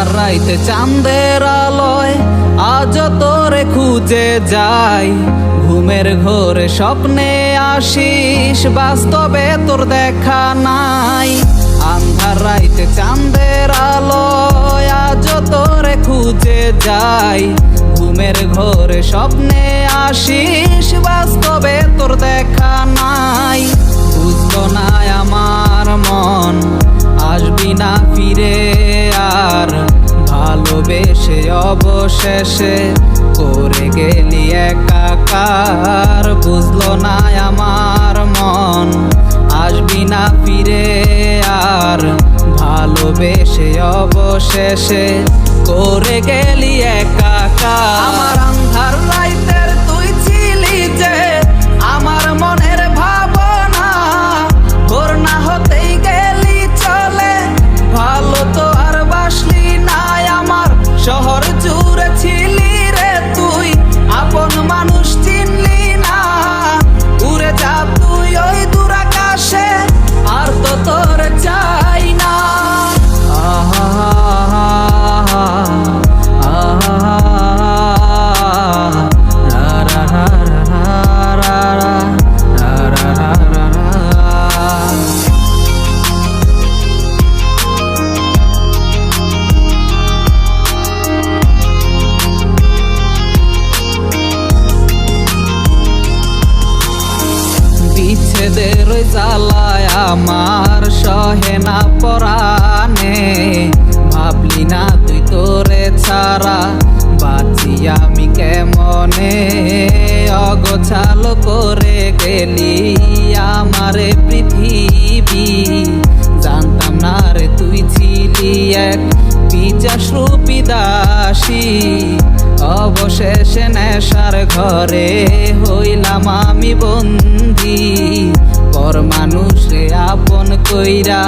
আধার রাইতে চান্দের আলোয়, আজ তোরে খুঁজে যাই। ঘুমের ঘরে স্বপ্নে আসিস, বাস্তবে তোর দেখা নাই। আন্ধার রাইতে চান্দের আলোয়, আজ তোরে খুঁজে যাই। ঘুমের ঘরে স্বপ্নে আসিস, বাস্তবে তোর দেখা নাই। অবশেষে করে গেলি একাকার। বুঝলো না আমার মন, আসবি না ফিরে আর। ভালোবেসে অবশেষে করে গেলি একাকার। আমার আন্ধার বিচ্ছেদের ওই জ্বালায় আমার সহে না পরানে ভাবলি না তুই তোরে ছাড়া বাঁচি আমি কেমনে? অগোছাল করে গেলি আমারে পৃথিবী। জানতাম না রে তুই ছিলি এক পিচাস রূপী দাসী। অবশেষে নেশার ঘরে হইলাম আমি বন্দি পর মানুষ আপন কইরা